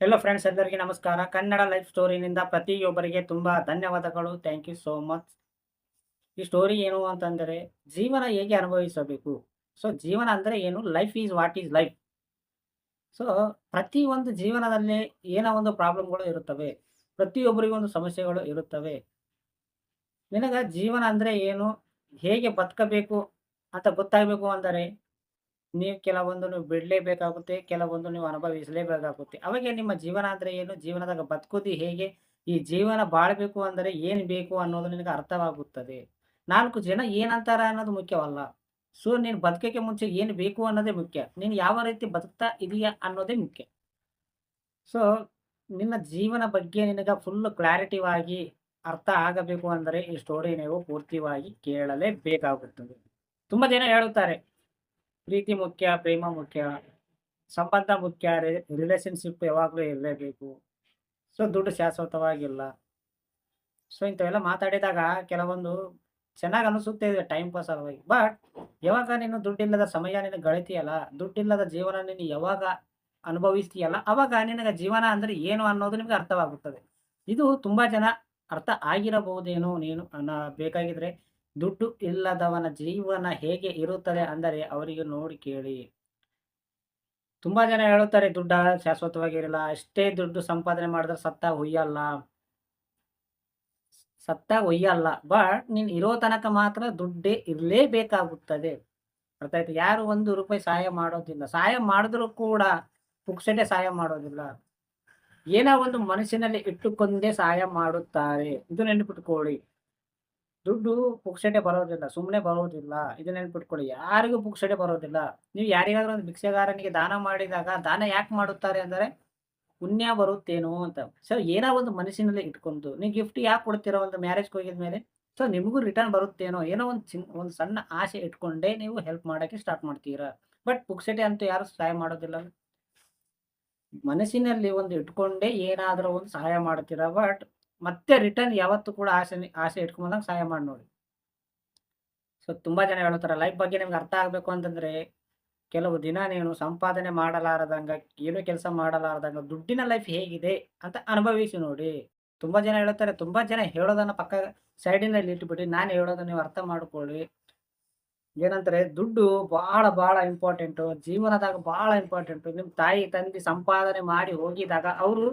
Hello friends ಎಲ್ಲರಿಗೆ ನಮಸ್ಕಾರ. Kannada life ಸ್ಟೋರಿನಿಂದ ಪ್ರತಿಯೊಬ್ಬರಿಗೆ ತುಂಬ ಧನ್ಯವಾದಗಳು. ಥ್ಯಾಂಕ್ ಯು ಸೋ ಮಚ್ ಈ ಸ್ಟೋರಿ ಏನು ಅಂತಂದರೆ, ಜೀವನ ಹೇಗೆ ಅನುಭವಿಸಬೇಕು? ಸೊ ಜೀವನ ಅಂದರೆ ಏನು? Life is what is life so ಪ್ರತಿಯೊಂದು ಜೀವನದಲ್ಲಿ ಏನೋ ಒಂದು ಪ್ರಾಬ್ಲಮ್ಗಳು ಇರುತ್ತವೆ. ಪ್ರತಿಯೊಬ್ಬರಿಗೂ ಒಂದು ಸಮಸ್ಯೆಗಳು ಇರುತ್ತವೆ. ನಿನಗ ಜೀವನ ಅಂದರೆ ಏನು? ಹೇಗೆ ಬದುಕಬೇಕು ಅಂತ ಗೊತ್ತಾಗಬೇಕು ಅಂದರೆ ನೀವು ಕೆಲವೊಂದನ್ನು ಬಿಡಲೇಬೇಕಾಗುತ್ತೆ ಕೆಲವೊಂದು ನೀವು ಅನುಭವಿಸಲೇಬೇಕಾಗುತ್ತೆ. ಅವಾಗ ನಿಮ್ಮ ಜೀವನ ಅಂದರೆ ಏನು? ಜೀವನದಾಗ ಬದುಕೋದು ಹೇಗೆ? ಈ ಜೀವನ ಬಾಳ್ಬೇಕು ಅಂದರೆ ಏನು ಬೇಕು ಅನ್ನೋದು ನಿನಗೆ ಅರ್ಥವಾಗುತ್ತದೆ. ನಾಲ್ಕು ಜನ ಏನಂತಾರ ಅನ್ನೋದು ಮುಖ್ಯವಲ್ಲ. ಸೊ ನೀನು ಬದುಕಕ್ಕೆ ಮುಂಚೆ ಏನು ಬೇಕು ಅನ್ನೋದೇ ಮುಖ್ಯ. ನೀನು ಯಾವ ರೀತಿ ಬದುಕ್ತಾ ಇದೆಯಾ ಅನ್ನೋದೇ ಮುಖ್ಯ. ಸೊ ನಿನ್ನ ಜೀವನ ಬಗ್ಗೆ ನಿನಗೆ ಫುಲ್ ಕ್ಲಾರಿಟಿವಾಗಿ ಅರ್ಥ ಆಗಬೇಕು ಅಂದರೆ ಈ ಸ್ಟೋರಿ ನೀವು ಪೂರ್ತಿಯಾಗಿ ಕೇಳಲೇಬೇಕಾಗುತ್ತದೆ. ತುಂಬ ಜನ ಹೇಳುತ್ತಾರೆ ಪ್ರೀತಿ ಮುಖ್ಯ, ಪ್ರೇಮ ಮುಖ್ಯ, ಸಂಬಂಧ ಮುಖ್ಯ ರಿಲೇಶನ್ಶಿಪ್ ಯಾವಾಗಲೂ ಇರಲೇಬೇಕು. ಸೊ, ದುಡ್ಡು ಶಾಶ್ವತವಾಗಿಲ್ಲ. ಸೊ, ಇಂಥವೆಲ್ಲ ಮಾತಾಡಿದಾಗ ಕೆಲವೊಂದು ಚೆನ್ನಾಗಿ ಅನಿಸುತ್ತೆ ಇದೆ ಟೈಮ್ ಪಾಸ್ ಆಗೋದಾಗಿ ಬಟ್ ಯಾವಾಗ ನೀನು ದುಡ್ಡಿಲ್ಲದ ಸಮಯ ನೀನು ಗಳಿತೀಯಲ್ಲ, ದುಡ್ಡಿಲ್ಲದ ಜೀವನ ನೀನು ಯಾವಾಗ ಅನುಭವಿಸ್ತೀಯಲ್ಲ, ಅವಾಗ ನಿನಗೆ ಜೀವನ ಅಂದರೆ ಏನು ಅನ್ನೋದು ನಿಮಗೆ ಅರ್ಥವಾಗುತ್ತದೆ. ಇದು ತುಂಬ ಜನ ಅರ್ಥ ಆಗಿರಬಹುದೇನೋ ನೀನು ಬೇಕಾಗಿದ್ರೆ. ದುಡ್ಡು ಇಲ್ಲದವನ ಜೀವನ ಹೇಗೆ ಇರುತ್ತದೆ ಅಂದರೆ ಅವರಿಗೆ ನೋಡಿ ಕೇಳಿ. ತುಂಬಾ ಜನ ಹೇಳುತ್ತಾರೆ, ದುಡ್ಡ ಶಾಶ್ವತವಾಗಿರಲ್ಲ, ಅಷ್ಟೇ ದುಡ್ಡು ಸಂಪಾದನೆ ಮಾಡಿದ್ರೆ ಸತ್ತ ಹುಯ್ಯಲ್ಲ. ಸತ್ತ ಒಯ್ಯಲ್ಲ ಬಟ್ ನೀನು ಇರೋ ತನಕ ಮಾತ್ರ ದುಡ್ಡೇ ಇರಲೇಬೇಕಾಗುತ್ತದೆ. ಅರ್ಥ ಆಯ್ತು? ಯಾರು ಒಂದು ರೂಪಾಯಿ ಸಹಾಯ ಮಾಡೋದಿಲ್ಲ. ಸಹಾಯ ಮಾಡಿದ್ರು ಕೂಡ ಪುಕ್ಸಟೆ ಸಹಾಯ ಮಾಡೋದಿಲ್ಲ. ಏನೋ ಒಂದು ಮನಸ್ಸಿನಲ್ಲಿ ಇಟ್ಟುಕೊಂಡೇ ಸಹಾಯ ಮಾಡುತ್ತಾರೆ. ಇದು ನೆನಪಿಟ್ಕೊಳ್ಳಿ. ದುಡ್ಡು ಪುಕ್ಸಟೆ ಬರೋದಿಲ್ಲ ಸುಮ್ಮನೆ ಬರೋದಿಲ್ಲ. ಇದನ್ನ ನೆನ್ಪಿಟ್ಕೊಳ್ಳಿ. ಯಾರಿಗೂ ಪುಕ್ಸಟೆ ಬರೋದಿಲ್ಲ. ನೀವು ಯಾರಿಗಾದ್ರೂ ಒಂದು ಭಿಕ್ಷೆಗಾರನಿಗೆ ದಾನ ಮಾಡಿದಾಗ ದಾನ ಯಾಕೆ ಮಾಡುತ್ತಾರೆ ಅಂದರೆ, ಪುಣ್ಯ ಬರುತ್ತೇನೋ ಅಂತ. ಸೊ ಏನೋ ಒಂದು ಮನಸ್ಸಿನಲ್ಲಿ ಇಟ್ಕೊಂಡು, ನೀವು ಗಿಫ್ಟ್ ಯಾಕೆ ಕೊಡ್ತೀರೋ ಒಂದು ಮ್ಯಾರೇಜ್ಗೆ ಹೋಗಿದ ಮೇಲೆ ಸೊ ನಿಮಗೂ ರಿಟರ್ನ್ ಬರುತ್ತೇನೋ ಏನೋ ಒಂದು ಚಿನ್, ಒಂದು ಸಣ್ಣ ಆಸೆ ಇಟ್ಕೊಂಡೇ ನೀವು ಹೆಲ್ಪ್ ಮಾಡೋಕ್ಕೆ ಸ್ಟಾರ್ಟ್ ಮಾಡ್ತೀರಾ. ಬಟ್ ಪುಕ್ಸಟೆ ಅಂತೂ ಯಾರು ಸಹಾಯ ಮಾಡೋದಿಲ್ಲ. ಮನಸ್ಸಿನಲ್ಲಿ ಒಂದು ಇಟ್ಕೊಂಡೇ ಏನಾದರೂ ಒಂದು ಸಹಾಯ ಮಾಡ್ತೀರಾ. ಬಟ್ ಮತ್ತೆ ರಿಟರ್ನ್ ಯಾವತ್ತೂ ಕೂಡ ಆಸೆ ಆಸೆ ಇಟ್ಕೊಂಬಂದಾಗ ಸಹಾಯ ಮಾಡಿ ನೋಡಿ. ಸೊ ತುಂಬ ಜನ ಹೇಳ್ತಾರೆ ಲೈಫ್ ಬಗ್ಗೆ ನಿಮ್ಗೆ ಅರ್ಥ ಆಗಬೇಕು ಅಂತಂದರೆ, ಕೆಲವು ದಿನ ನೀನು ಸಂಪಾದನೆ ಮಾಡಲಾರದಂಗ, ಏನೂ ಕೆಲಸ ಮಾಡಲಾರದಂಗ, ದುಡ್ಡಿನ ಲೈಫ್ ಹೇಗಿದೆ ಅಂತ ಅನುಭವಿಸಿ ನೋಡಿ. ತುಂಬ ಜನ ಹೇಳ್ತಾರೆ ತುಂಬ ಜನ ಹೇಳೋದನ್ನ ಪಕ್ಕ ಸೈಡಿನಲ್ಲಿ ಇಟ್ಬಿಟ್ಟು ನಾನು ಹೇಳೋದನ್ನ ನೀವು ಅರ್ಥ ಮಾಡ್ಕೊಳ್ಳಿ. ಏನಂತಾರೆ, ದುಡ್ಡು ಭಾಳ ಭಾಳ ಇಂಪಾರ್ಟೆಂಟು ಜೀವನದಾಗ ಭಾಳ ಇಂಪಾರ್ಟೆಂಟು ನಿಮ್ಮ ತಾಯಿ, ತಂದೆ ಸಂಪಾದನೆ ಮಾಡಿ ಹೋಗಿದಾಗ ಅವರು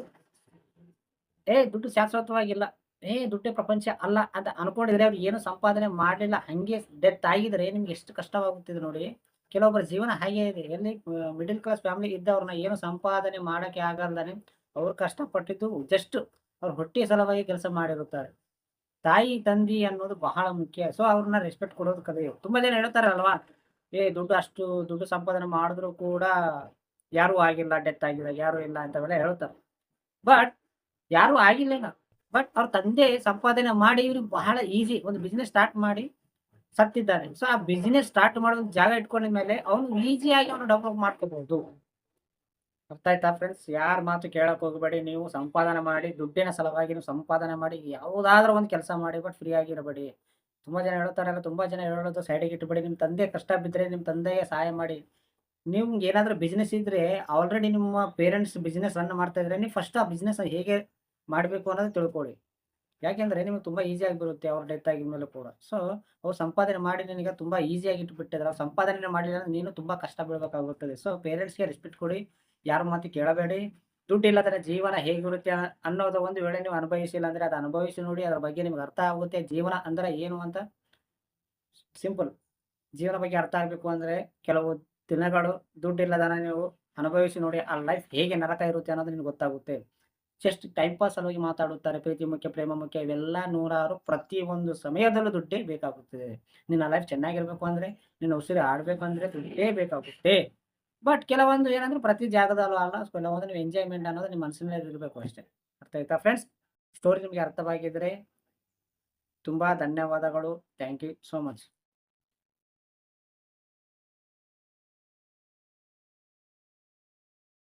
ಏ, ದುಡ್ಡು ಶಾಶ್ವತವಾಗಿಲ್ಲ. ಏ, ದುಡ್ಡೇ ಪ್ರಪಂಚ ಅಲ್ಲ ಅಂತ ಅನ್ಕೊಂಡಿದ್ರೆ ಅವ್ರು ಏನು ಸಂಪಾದನೆ ಮಾಡಲಿಲ್ಲ. ಹಂಗೆ ಡೆತ್ ಆಗಿದ್ರೆ ನಿಮ್ಗೆ ಎಷ್ಟು ಕಷ್ಟವಾಗುತ್ತಿದೆ ನೋಡಿ. ಕೆಲವೊಬ್ಬರ ಜೀವನ ಹಾಗೆ ಇದೆ. ಎಲ್ಲಿ ಮಿಡಿಲ್ ಕ್ಲಾಸ್ ಫ್ಯಾಮಿಲಿ ಇದ್ದವ್ರನ್ನ ಏನು ಸಂಪಾದನೆ ಮಾಡೋಕ್ಕೆ ಆಗಲ್ದಾನೆ ಅವ್ರು ಕಷ್ಟಪಟ್ಟಿದ್ದು ಜಸ್ಟ್ ಅವ್ರ ಹೊಟ್ಟೆ ಸಲುವಾಗಿ ಕೆಲಸ ಮಾಡಿರುತ್ತಾರೆ. ತಾಯಿ, ತಂದಿ ಅನ್ನೋದು ಬಹಳ ಮುಖ್ಯ. ಸೊ ಅವ್ರನ್ನ ರೆಸ್ಪೆಕ್ಟ್ ಕೊಡೋದು ಕಲಿಯೋ ತುಂಬ ಜನ ಹೇಳ್ತಾರಲ್ವಾ, ಏ, ದುಡ್ಡು ಅಷ್ಟು ದುಡ್ಡು ಸಂಪಾದನೆ ಮಾಡಿದ್ರು ಕೂಡ ಯಾರೂ ಆಗಿಲ್ಲ ಡೆತ್ ಆಗಿಲ್ಲ, ಯಾರೂ ಇಲ್ಲ ಅಂತವೆಲ್ಲ ಹೇಳ್ತಾರೆ. ಬಟ್ ಯಾರು ಆಗಿಲ್ಲ ಬಟ್ ಅವ್ರ ತಂದೆ ಸಂಪಾದನೆ ಮಾಡಿ ಇವ್ರು ಬಹಳ ಈಸಿ ಒಂದು ಬಿಸ್ನೆಸ್ ಸ್ಟಾರ್ಟ್ ಮಾಡಿ ಸತ್ತಿದ್ದಾರೆ. ಸೊ ಆ ಬಿಸ್ನೆಸ್ ಸ್ಟಾರ್ಟ್ ಮಾಡೋ ಜಾಗ ಇಟ್ಕೊಂಡ ಮೇಲೆ ಅವನು ಈಸಿಯಾಗಿ ಅವನು ಡೆವಲಪ್ ಮಾಡ್ಕೋಬಹುದು. ಅರ್ಥ ಆಯ್ತಾ ಫ್ರೆಂಡ್ಸ್ ಯಾರ ಮಾತು ಕೇಳಕ್ ಹೋಗಬೇಡಿ ನೀವು. ಸಂಪಾದನೆ ಮಾಡಿ, ದುಡ್ಡಿನ ಸಲುವಾಗಿ ನೀವು ಸಂಪಾದನೆ ಮಾಡಿ, ಯಾವುದಾದ್ರೂ ಒಂದು ಕೆಲಸ ಮಾಡಿ ಬಟ್ ಫ್ರೀ ಆಗಿರಬೇಡಿ ತುಂಬಾ ಜನ ಹೇಳ್ತಾರಲ್ಲ, ತುಂಬಾ ಜನ ಹೇಳೋದು ಸೈಡಿಗೆ ಇಟ್ಬೇಡಿ. ನಿಮ್ಮ ತಂದೆ ಕಷ್ಟ ಬಿದ್ರೆ ನಿಮ್ಮ ತಂದೆಗೆ ಸಹಾಯ ಮಾಡಿ. ನಿಮ್ಗೆ ಏನಾದರೂ ಬಿಸ್ನೆಸ್ ಇದ್ರೆ ಆಲ್ರೆಡಿ ನಿಮ್ಮ ಪೇರೆಂಟ್ಸ್ ಬಿಸ್ನೆಸ್ ರನ್ ಮಾಡ್ತಾ ಇದ್ರೆ, ನೀವು ಫಸ್ಟ್ ಆ ಬಿಸ್ನೆಸ್ ಹೇಗೆ ಮಾಡಬೇಕು ಅನ್ನೋದು ತಿಳ್ಕೊಳ್ಳಿ. ಯಾಕೆಂದರೆ ನಿಮಗೆ ತುಂಬ ಈಸಿಯಾಗಿ ಬರುತ್ತೆ ಅವ್ರ ಡೆತ್ ಆಗಿದ್ಮೇಲೆ ಕೂಡ. ಸೊ ಅವ್ರು ಸಂಪಾದನೆ ಮಾಡಿ ನಿನಗೆ ತುಂಬ ಈಸಿಯಾಗಿ ಇಟ್ಬಿಟ್ಟಿದ್ರೆ. ಅವ್ರು ಸಂಪಾದನೆ ಮಾಡಿಲ್ಲ ನೀನು ತುಂಬ ಕಷ್ಟ ಬೀಳಬೇಕಾಗುತ್ತದೆ ಸೊ ಪೇರೆಂಟ್ಸ್ಗೆ ರೆಸ್ಪೆಕ್ಟ್ ಕೊಡಿ. ಯಾರ ಮಾತು ಕೇಳಬೇಡಿ. ದುಡ್ಡು ಜೀವನ ಹೇಗಿರುತ್ತೆ ಅನ್ನೋದು ಒಂದು ವೇಳೆ ನೀವು ಅನುಭವಿಸಿಲ್ಲ ಅಂದರೆ ಅದು ಅನುಭವಿಸಿ ನೋಡಿ, ಅದ್ರ ಬಗ್ಗೆ ನಿಮ್ಗೆ ಅರ್ಥ ಆಗುತ್ತೆ. ಜೀವನ ಅಂದರೆ ಏನು ಅಂತ? ಸಿಂಪಲ್ ಜೀವನ ಬಗ್ಗೆ ಅರ್ಥ ಆಗಬೇಕು ಅಂದರೆ ಕೆಲವು ದಿನಗಳು ದುಡ್ಡಿಲ್ಲದನ ನೀವು ಅನುಭವಿಸಿ ನೋಡಿ, ಆ ಲೈಫ್ ಹೇಗೆ ನರಕ ಇರುತ್ತೆ ಅನ್ನೋದು ನಿಮ್ಗೆ ಗೊತ್ತಾಗುತ್ತೆ. ಜಸ್ಟ್ ಟೈಮ್ ಪಾಸ್ ಸಲುವಾಗಿ ಮಾತಾಡುತ್ತಾರೆ, ಪ್ರೀತಿ ಮುಖ್ಯ, ಪ್ರೇಮ ಮುಖ್ಯ, ಇವೆಲ್ಲ ನೂರಾರು ಪ್ರತಿಯೊಂದು ಸಮಯದಲ್ಲೂ ದುಡ್ಡೇ ಬೇಕಾಗುತ್ತದೆ. ನಿನ್ನ ಲೈಫ್ ಚೆನ್ನಾಗಿರ್ಬೇಕು ಅಂದರೆ, ನಿನ್ನ ಉಸಿರು ಆಡಬೇಕು ಅಂದರೆ ದುಡ್ಡೇ ಬೇಕಾಗುತ್ತೆ. ಬಟ್ ಕೆಲವೊಂದು ಏನಂದ್ರೆ ಪ್ರತಿ ಜಾಗದಲ್ಲೂ ಅಲ್ಲ, ಕೆಲವೊಂದು ನೀವು ಎಂಜಾಯ್ಮೆಂಟ್ ಅನ್ನೋದು ನಿಮ್ಮ ಮನಸ್ಸಿನಲ್ಲಿ ಇರಬೇಕು ಅಷ್ಟೇ. ಅರ್ಥ ಆಯ್ತಾ ಫ್ರೆಂಡ್ಸ್ ಸ್ಟೋರಿ ನಿಮಗೆ ಅರ್ಥವಾಗಿದ್ರೆ ತುಂಬ ಧನ್ಯವಾದಗಳು. Thank you so much